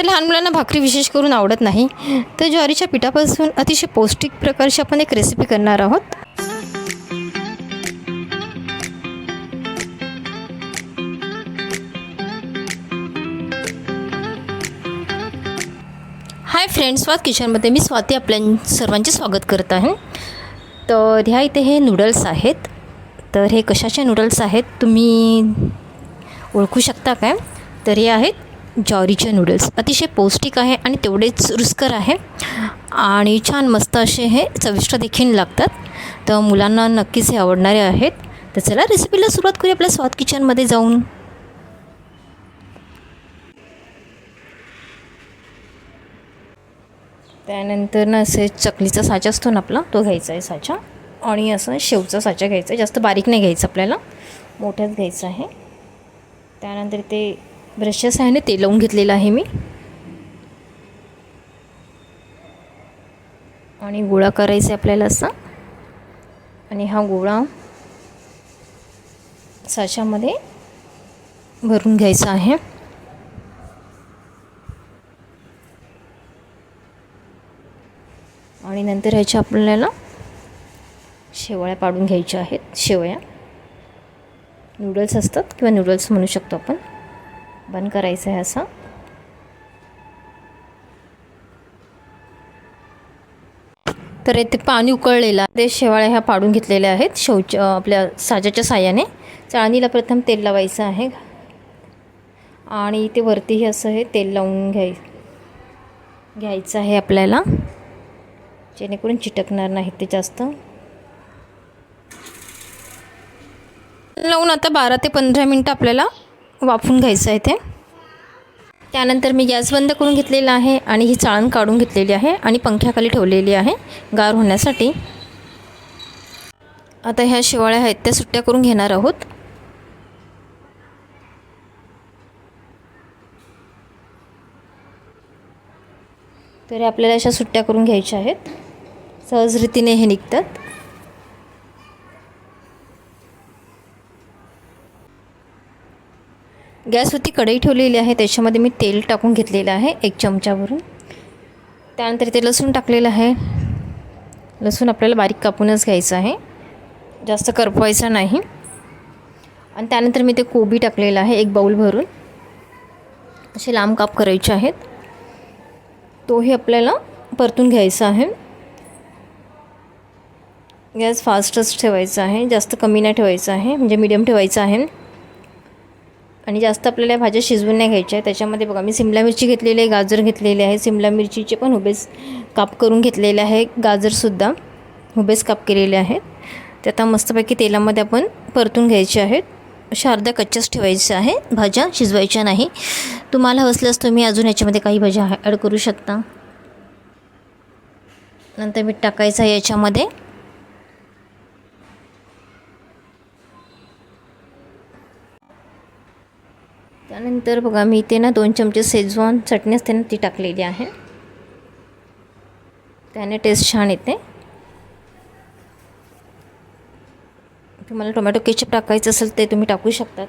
तर लहान मुलांना भाकरी विशेष करून आवडत नाही. तर ज्वारीच्या पिठापासून अतिशय पौष्टिक प्रकारची आपण एक रेसिपी करणार आहोत. हाय फ्रेंड्स स्वाद किचनमध्ये मी स्वाती आपल्या सर्वांचे स्वागत करत आहे. तर ह्या इथे हे नूडल्स आहेत. तर हे कशाचे नूडल्स आहेत तुम्ही ओळखू शकता काय? तर हे आहेत ज्वारीचे नूडल्स अतिशय पौष्टिक आहे आणि तेवढेच रुचकर आहे. आणि छान मस्त असे हे चविष्ट देखील लागतात. तर मुलांना नक्कीच हे आवडणारे आहेत. तर चला रेसिपीला सुरुवात करूया आपल्या स्वाद किचनमध्ये जाऊन. त्यानंतर ना असे चकलीचा साचा असतो ना आपला तो घ्यायचा आहे साचा. आणि असं शेवचा साचा घ्यायचा आहे. जास्त बारीक नाही घ्यायचं आपल्याला. मोठ्याच घ्यायचं आहे. त्यानंतर ते ब्रशच्या आहे ना लावून घेतलेलं आहे मी. आणि गोळा करायचा आहे आपल्याला असा. आणि हा गोळा साच्यामध्ये भरून घ्यायचा आहे. आणि नंतर ह्याच्या आपल्याला शेवळ्या पाडून घ्यायच्या आहेत. शेवया. नूडल्स असतात किंवा नूडल्स म्हणू शकतो आपण. बंद करायचं आहे असं. तर येथे पाणी उकळलेलं ते शेवाळ्या ह्या पाडून घेतलेल्या आहेत. शौच आपल्या साजाच्या साह्याने. चाळणीला प्रथम तेल लावायचं आहे. आणि इथे वरतीही असं हे तेल लावून घ्याय घ्यायचं आहे आपल्याला. जेणेकरून चिटकणार नाही ते जास्त. लावून आता बारा ते पंधरा मिनटं आपल्याला वाफून घ्यायचं आहे ते. त्यानंतर मी गॅस बंद करून घेतलेला आहे आणि ही चाळण काढून घेतलेली आहे आणि पंख्याखाली ठेवलेली आहे गार होण्यासाठी. आता ह्या शिवाळ्या आहेत त्या सुट्ट्या करून घेणार आहोत. तर आपल्याला अशा सुट्ट्या करून घ्यायच्या आहेत. सहज रीतीने हे निघतात. गॅसवरती कढई ठेवलेली आहे त्याच्यामध्ये मी तेल टाकून घेतलेलं आहे एक चमच्यावरून त्यानंतर ते लसूण टाकलेलं आहे. लसूण आपल्याला बारीक कापूनच घ्यायचं आहे. जास्त करपवायचा नाही. आणि त्यानंतर मी ते कोबी टाकलेलं आहे एक बाऊल भरून. असे लांब काप करायचे आहेत. तोही आपल्याला परतून घ्यायचा आहे. गॅस फास्टच ठेवायचा आहे जास्त कमी नाही ठेवायचं आहे म्हणजे मीडियम ठेवायचं आहे. आणि जास्त आपल्याला भाज्या शिजवून नाही घ्यायच्या आहे त्याच्यामध्ये बघा मी सिमला मिरची घेतलेली आहे गाजर घेतलेले आहे. सिमला मिरचीचे पण हुबेस काप करून घेतलेले आहे गाजरसुद्धा हुबेस काप केलेले आहेत ते आता मस्तपैकी तेलामध्ये आपण परतून घ्यायचे आहेत. अशा अर्ध्या कच्च्याच ठेवायच्या आहे. भाज्या शिजवायच्या नाही. तुम्हाला असल्यास तुम्ही अजून याच्यामध्ये काही भाज्या ॲड करू शकता. नंतर मीठ टाकायचं आहे याच्यामध्ये. त्यानंतर बघा मी इथे ना दोन चमचे शेजवान चटणी असते ना ती टाकलेली आहे. त्याने टेस्ट छान येते. तुम्हाला टोमॅटो केचप टाकायचं असेल ते तुम्ही टाकू शकतात.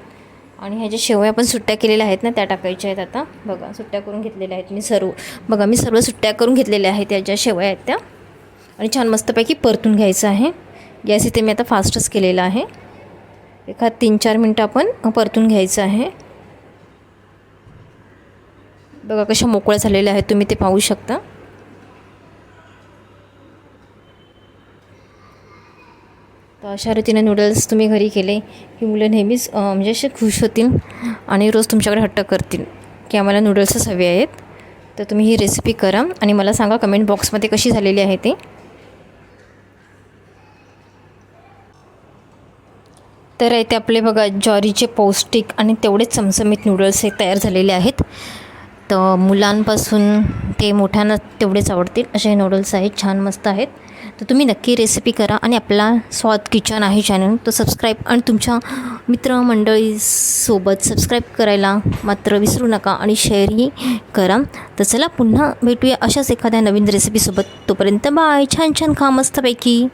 आणि ह्या ज्या शेवया पण सुट्ट्या केलेल्या आहेत ना त्या टाकायच्या आहेत आता. बघा सुट्ट्या करून घेतलेल्या आहेत मी सर्व. बघा मी सर्व सुट्ट्या करून घेतलेल्या आहेत त्या ज्या शेवया आहेत त्या. आणि छान मस्तपैकी परतून घ्यायचं आहे. गॅस इथे मी आता फास्टच केलेला आहे. एखाद तीन चार मिनटं आपण परतून घ्यायचं आहे. बघा कशा मोकळ्या झालेल्या आहेत तुम्ही ते पाहू शकता. तर अशा रीतीने नूडल्स तुम्ही घरी केले. की मुलं नेहमीच म्हणजे असे खुश होतील आणि रोज तुमच्याकडे हट्ट करतील की आम्हाला नूडल्सच हवे आहेत. तर तुम्ही ही रेसिपी करा आणि मला सांगा कमेंट बॉक्समध्ये कशी झालेली आहे ते. तर इथे आपले बघा ज्वारीचे पौष्टिक आणि तेवढेच चमचमीत नूडल्स हे तयार झालेले आहेत. तर मुलांपासून ते मोठ्यांना तेवढेच आवडतील. असे हे नूडल्स आहेत छान मस्त आहेत. तर तुम्ही नक्की रेसिपी करा आणि आपला स्वाद किचन आहे चॅनल तो सबस्क्राईब आणि तुमच्या मित्रमंडळीसोबत सबस्क्राईब करायला मात्र विसरू नका आणि शेअरही करा. तर चला पुन्हा भेटूया अशाच एखाद्या नवीन रेसिपीसोबत तोपर्यंत बाय छान छान खा मस्तपैकी.